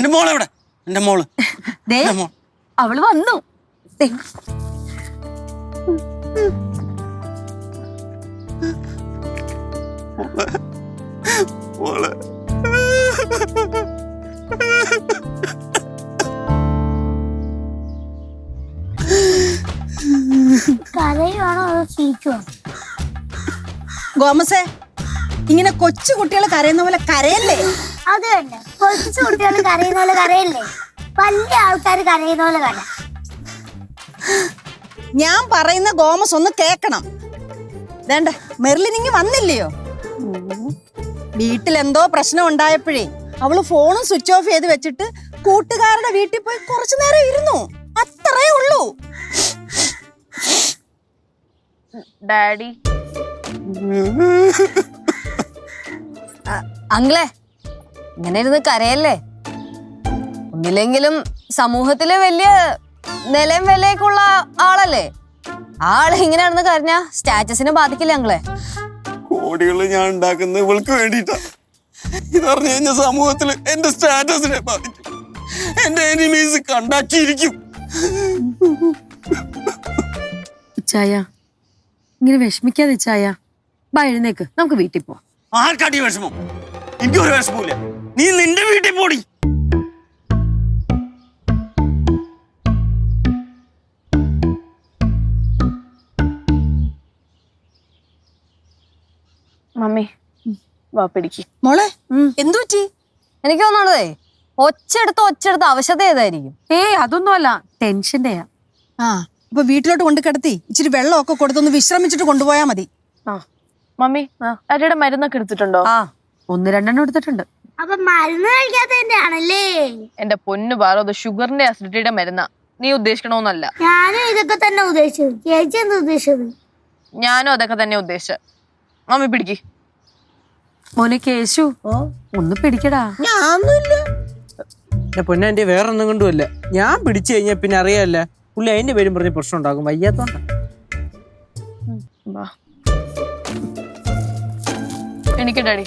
എന്റെ മോൾ എവിടെ എന്റെ മോൾ. അവൾ വന്നു. ദേ, മോൾ. കരയുവാണോ അതോ ചീച്ചുവാണോ ഗോമസേ ഇങ്ങനെ കൊച്ചു കുട്ടികൾ കരയുന്ന പോലെ കരയല്ലേ? അത് തന്നെ. കൊച്ചു കുട്ടികൾ കരയുന്ന പോലെ കരയല്ലേ? വലിയ ആൾക്കാർ കരയുന്ന പോലെ കര. ഞാൻ പറയുന്ന ഗോമസ് ഒന്ന് കേക്കണം. വേണ്ട മെർലിനിങ് വന്നില്ലയോ? വീട്ടിൽ എന്തോ പ്രശ്നം ഉണ്ടായപ്പോഴേ അവൾ ഫോണും സ്വിച്ച് ഓഫ് ചെയ്ത് വെച്ചിട്ട് കൂട്ടുകാരുടെ വീട്ടിൽ പോയി കുറച്ചു നേരം ഇരുന്നു. അത്രേ ഉള്ളൂ. ഡാഡി. അങ്കിളെ ഇങ്ങനെ ഇരുന്ന് കരയല്ലേ? ഒന്നില്ലെങ്കിലും സമൂഹത്തിലെ വലിയ നിലയും വിലയൊക്കെയുള്ള ആളല്ലേ? ആ ആൾ ഇങ്ങനെ നടന്ന് കരഞ്ഞ സ്റ്റാറ്റസിനെ ബാധിക്കില്ല ഞങ്ങളെ. കോടികൾ ഞാൻ ഉണ്ടാക്കുന്ന ഇവൾക്ക് വേണ്ടിയിട്ടാ. ഇതറിഞ്ഞു കഴിഞ്ഞ സമൂഹത്തിൽ എന്റെ സ്റ്റാറ്റസിനെ ബാധിക്കും. എന്റെ എനിമീസ് കണ്ടാക്കിയിരിക്കും. ഇച്ചായ ഇങ്ങനെ വിഷമിക്കാതെ ഇച്ചായ ബാ എഴുന്നേക്ക്. നമുക്ക് വീട്ടിൽ പോവാം. ആർക്കാട്ടി വിഷമം? എനിക്ക് ഒരു വിഷമമില്ല നീ നിന്റെ വീട്ടിൽ പോടി. മമ്മി വാ പിടിക്ക്. മോളെ എന്തു പറ്റി? എനിക്ക് തോന്നണതേ ഒച്ചെടുത്ത് ഒച്ചെടുത്ത് അവശത ഏതായിരിക്കും? ഏയ് അതൊന്നുമല്ല ടെൻഷന്റെയാ. ആ. അപ്പൊ വീട്ടിലോട്ട് കൊണ്ട് കിടത്തി ഇച്ചിരി വെള്ളമൊക്കെ കൊടുത്തൊന്ന് വിശ്രമിച്ചിട്ട് കൊണ്ടുപോയാ മതി. ആ. മമ്മി അരയുടെ മരുന്നൊക്കെ എടുത്തിട്ടുണ്ടോ? ആ ഒന്ന് രണ്ടെണ്ണം എടുത്തിട്ടുണ്ട്. അപ്പൊ മരുന്ന് കഴിക്കാത്തതിന്റെ ആണല്ലേ എന്റെ പൊന്നു പാറോ അത് ഷുഗറിന്റെ അസിഡിറ്റിയുടെ മരുന്നാ. നീ ഉദ്ദേശിക്കണോന്നല്ല. ഞാനും ഇതൊക്കെ തന്നെ ഉദ്ദേശിച്ചു ചേച്ചി എന്താ ഉദ്ദേശിച്ചത്? ഞാനും അതൊക്കെ തന്നെ ഉദ്ദേശിച്ചത്. മമ്മി പിടിക്ക്. മോനെ കേശു ഒന്ന് പിടിക്കടാ. എന്റെ പൊന്നാന്റെ വേറെ ഒന്നും കൊണ്ടുമല്ല ഞാൻ പിടിച്ചു കഴിഞ്ഞാൽ പിന്നെ അറിയാല്ല. പുള്ളി അതിന്റെ പേരും പറഞ്ഞ് പ്രശ്നം ഉണ്ടാക്കും. വയ്യാത്തോണ്ട. വാ. എനിക്ക് ഡാഡി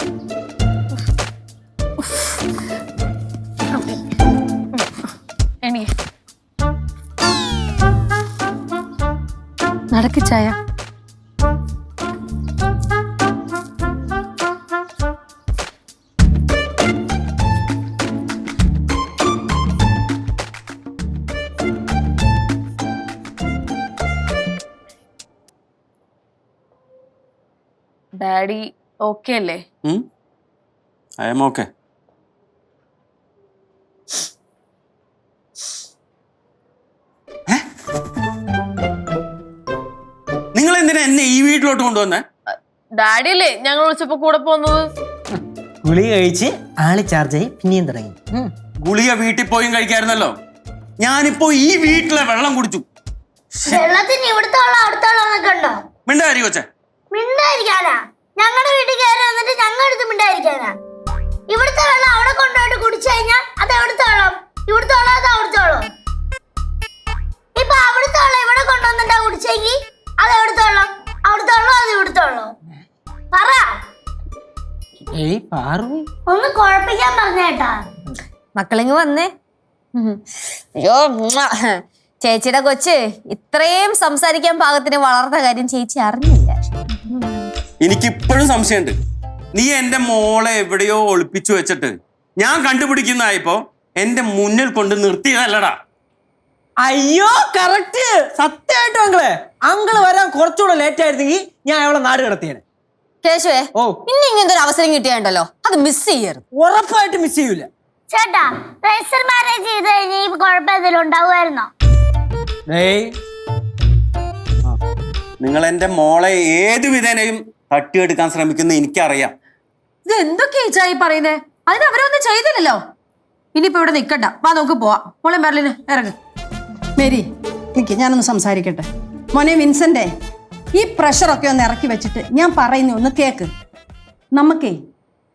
നടക്കിച്ചായ ഡാഡി ഓക്കെ അല്ലേ ഐ എം ഓക്കെ എന്നെ ഈ വീട്ടിലോട്ട് കൊണ്ടുവന്നേ? ഡാഡി അല്ലേ? ഞങ്ങൾ വിളിച്ചപ്പോ കൂടെ പോകുന്നത് ഗുളിക കഴിച്ച് ആൾ ആയി പിന്നെയും തുടങ്ങി. ഗുളിക വീട്ടിൽ പോയും കഴിക്കായിരുന്നല്ലോ. ഞാനിപ്പോ ഈ വീട്ടിലെ വെള്ളം കുടിച്ചു. വെള്ളത്തിന് ഇവിടുത്തെ വെള്ളം അവിടുത്തെ വെള്ളം എന്നൊക്കെ ഉണ്ടോ? മിണ്ടാരി കൊച്ചെ. മിണ്ടായിരിക്കാനാ? ഞങ്ങളുടെ വീട്ടിൽ കയറി വന്നിട്ട് ഞങ്ങളുടെ അടുത്ത് മിണ്ടായിരിക്കാനാ? ഇവിടുത്തെ വെള്ളം ഒന്ന് കുഴപ്പിക്കാൻ പറഞ്ഞേട്ടാ മക്കളിങ് വന്നേ. അയ്യോ ചേച്ചിയുടെ കൊച്ച് ഇത്രയും സംസാരിക്കാൻ പാകത്തിന് വളർന്ന കാര്യം ചേച്ചി അറിഞ്ഞില്ല. എനിക്കിപ്പോഴും സംശയമുണ്ട്. നീ എന്റെ മോളെ എവിടെയോ ഒളിപ്പിച്ചു വെച്ചിട്ട് ഞാൻ കണ്ടുപിടിക്കുന്നതായപ്പോ എന്റെ മുന്നിൽ കൊണ്ട് നിർത്തിയതല്ലടാ. അയ്യോ കറക്റ്റ് സത്യമായിട്ടും അങ്കിളെ. അങ്കിൾ വരാൻ കുറച്ചുകൂടെ ലേറ്റ് ആയിരുന്നെങ്കിൽ ഞാൻ അവളെ നാട് കിടത്തിയേനെ. കേശുവേ ഓ. ഇനി ഇങ്ങനത്തെ ഒരു അവസരം കിട്ടിയാണ്ടല്ലോ. അത് മിസ് ചെയ്യരുത്. ഉറപ്പായിട്ട് മിസ് ചെയ്യൂല. ചേട്ടാ രജിസ്റ്റർ മാരേജ് ചെയ്ത് കഴിഞ്ഞാൽ ഈ കുഴപ്പം എന്തെങ്കിലും ഉണ്ടാവുമായിരുന്നോ? ഏയ്. നിങ്ങൾ എന്റെ മോളെ ഏത് വിധേനയും തട്ടിയെടുക്കാൻ ശ്രമിക്കുന്ന എനിക്കറിയാം. ഇത് എന്തൊക്കെയാ ഇച്ചായി പറയുന്നേ? അതിന് അവരൊന്നും ചെയ്തില്ലല്ലോ. ഇനിയിപ്പോ ഇവിടെ നിക്കണ്ട. വാ നോക്ക് പോവാ. മോളെ മെർലിന് ഇറങ്ങ്. മേരി നിക്ക് ഞാനൊന്ന് സംസാരിക്കട്ടെ. മോനെ വിൻസെന്റെ ഈ പ്രഷറൊക്കെ ഒന്ന് ഇറക്കി വെച്ചിട്ട് ഞാൻ പറയുന്ന ഒന്ന് കേക്ക്. നമുക്കേ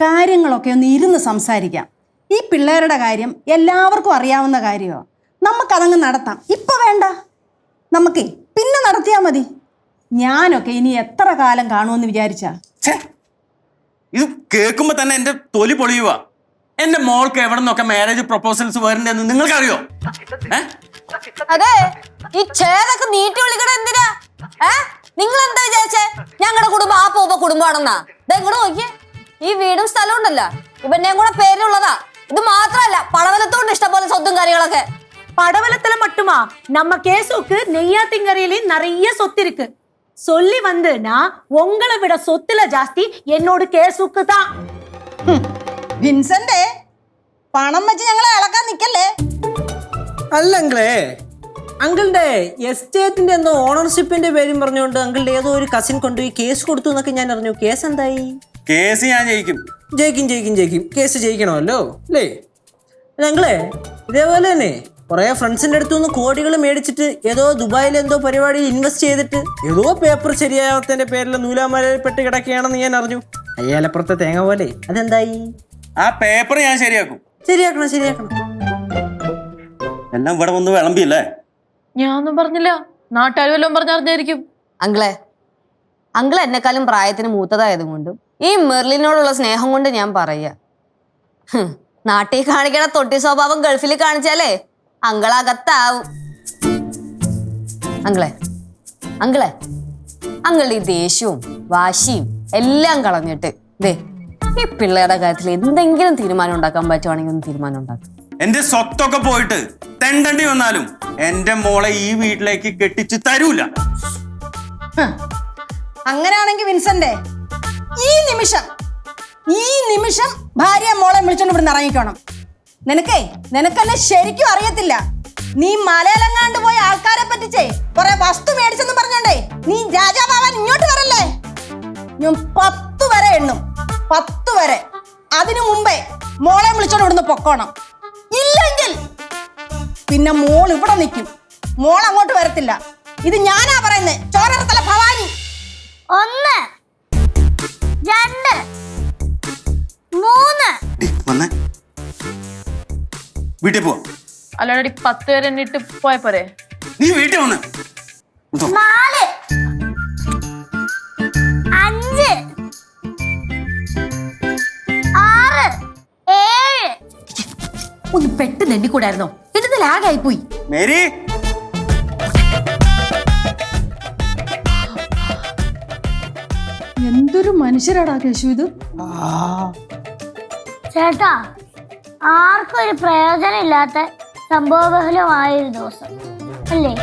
കാര്യങ്ങളൊക്കെ ഒന്ന് ഇരുന്ന് സംസാരിക്കാം. ഈ പിള്ളേരുടെ കാര്യം എല്ലാവർക്കും അറിയാവുന്ന കാര്യമോ നമുക്കതങ്ങ് നടത്താം. ഇപ്പം വേണ്ട. നമുക്കേ പിന്നെ നടത്തിയാൽ മതി. ഞാനൊക്കെ ഇനി എത്ര കാലം കാണുമെന്ന് വിചാരിച്ചാ? ഇത് കേൾക്കുമ്പോ തന്നെ എന്റെ തൊലി പൊളിയുക എന്റെ മോൾക്ക് എവിടെ നിന്നൊക്കെ മാരേജ് പ്രപ്പോസൽസ് വരണ്ടെന്ന് നിങ്ങൾക്കറിയോ? അതെ ഈ ചേതൊക്കെ നീട്ടി വിളിക്കണ എന്തിനാ? നിങ്ങൾ എന്താ വിചാരിച്ചേ ഞങ്ങളുടെ കുടുംബം ആ പൂപ്പ കുടുംബമാണെന്നാ ദേ ഇങ്ങോട്ട് നോക്കിയേ ഈ വീടും സ്ഥലവും ഉണ്ടല്ലോ ഇവന്റെയും കൂടെ പേരിലുള്ളതാ ഇത് മാത്രല്ല പടവലത്തോണ്ട് ഇഷ്ടംപോലെ സ്വത്തും കാര്യങ്ങളൊക്കെ படவலத்துல மட்டுமா நம்ம கேசுக்கு நெய்யாத்திங்கரையிலயும் நிறைய சொத்து இருக்கு சொல்லி வந்து நான் உங்களை விட சொத்துல ஜாஸ்தி என்னோட கேசுக்கு தான் വിൻസന്റെ പണം വെച്ച് ഞങ്ങളെ ഇളക്കാൻ നിക്കല്ലേ അല്ല അങ്കിളേ അങ്കിളുടെ എസ്റ്റേറ്റിന്റെ എന്തോ ഓണർഷിപ്പിന്റെ പേരും പറഞ്ഞുകൊണ്ട് അങ്കിളുടെ ഏതോ ഒരു കസിൻ കൊണ്ടുപോയി കേസ് കൊടുത്തു എന്നൊക്കെ ഞാൻ അറിഞ്ഞു. കേസ് എന്തായി? കേസ് ഞാൻ ജയിക്കും. ജയിക്കും ജയിക്കും ജയിക്കും. കേസ് ജയിക്കണമല്ലോ അല്ലേ? അങ്കിളെ ഇതേപോലെ തന്നെ കുറെ ഫ്രണ്ട്സിന്റെ അടുത്തു നിന്ന് കോടികൾ മേടിച്ചിട്ട് ഏതോ ദുബായിൽ എന്തോ പരിപാടിയിൽ ഇൻവെസ്റ്റ് ചെയ്തിട്ട് ഏതോ പേപ്പർ ശരിയാവാത്തതിന്റെ പേരിൽ നൂലാമലപ്പെട്ട് കിടക്കുകയാണെന്ന് ഞാൻ അറിഞ്ഞു. അയ്യാലപ്പുറത്തെ തേങ്ങ പോലെ. അതെന്തായി? ആ പേപ്പർ ഞാൻ ശരിയാക്കും. ശരിയാക്കണം ശരിയാക്കണം. എല്ലാം ഇവിടെ വന്ന് വിളമ്പിയല്ലേ? ഞാനൊന്നും പറഞ്ഞില്ല. നാട്ടുകാർ പറഞ്ഞറിഞ്ഞായിരിക്കും അങ്കിളെ അങ്കിൾ എന്നെക്കാളും പ്രായത്തിന് മൂത്തതായത് കൊണ്ടും ഈ മെർലിനോടുള്ള സ്നേഹം കൊണ്ട് ഞാൻ പറയുക നാട്ടിൽ കാണിക്കണ തൊട്ടി സ്വഭാവം ഗൾഫിൽ കാണിച്ചാലേ അങ്കളകത്താവും. അങ്കിളെ അങ്കിളെ അങ്ങളുടെ ഈ ദേഷ്യവും വാശിയും എല്ലാം കളഞ്ഞിട്ട് ദേ ഈ പിള്ളേരുടെ കാര്യത്തിൽ എന്തെങ്കിലും തീരുമാനം ഉണ്ടാക്കാൻ പറ്റുവാണെങ്കിൽ ഒന്ന് തീരുമാനം ഉണ്ടാക്കും. എന്റെ സ്വത്തൊക്കെ പോയിട്ട് തെണ്ടണ്ടി വന്നാലും എന്റെ മോളെ ഈ വീട്ടിലേക്ക് കെട്ടിച്ച് തരൂല. അങ്ങനെയാണെങ്കിൽ വിൻസന്റെ ഈ നിമിഷം ഈ നിമിഷം ഭാര്യ മോളെ വിളിച്ചോണ്ട് ഇവിടുന്ന് ഇറങ്ങിക്കണം. നിനക്കേ നിനക്കെന്നെ ശരിക്കും അറിയത്തില്ല. നീ മലയലങ്ങാണ്ട് പോയ ആൾക്കാരെ പറ്റിച്ചേ കുറെ വസ്തു മേടിച്ചെന്ന് പറഞ്ഞോണ്ടേ നീ രാജാവാൻ ഇങ്ങോട്ട് വരല്ലേ? ഞാൻ പത്ത് വരെ എണ്ണും പത്ത് വരെ. അതിനു മുമ്പേ മോളെ വിളിച്ചോണ്ട് ഇവിടുന്ന് പൊക്കോണം. പിന്നെ മോൾ ഇവിടെ നിൽക്കും. മോൾ അങ്ങോട്ട് വരത്തില്ല. ഇത് ഞാനാ പറയുന്നത് ചോരത്തല ഭവാനി. ഒന്ന് രണ്ട് മൂന്ന്. വന്നേ. വീട്ടിൽ പോ. അല്ലാടി പത്ത് പേരെ എണ്ണിട്ട് പോയ പോരെ. നീ വീട്ടിൽ വന്ന്. നാല് അഞ്ച് ആറ് ഏഴ്. ഒന്ന് പെട്ടെന്ന് എണ്ണിക്കൂടായിരുന്നോ? ഇടുന്ന ലാഗായി പോയി മേരി? എന്തൊരു മനുഷ്യരാടാ കേശു ഇത്. ചേട്ടാ ആർക്കും ഒരു പ്രയോജനം ഇല്ലാത്ത സംഭവബഹുലമായ ഒരു ദിവസം അല്ലേ?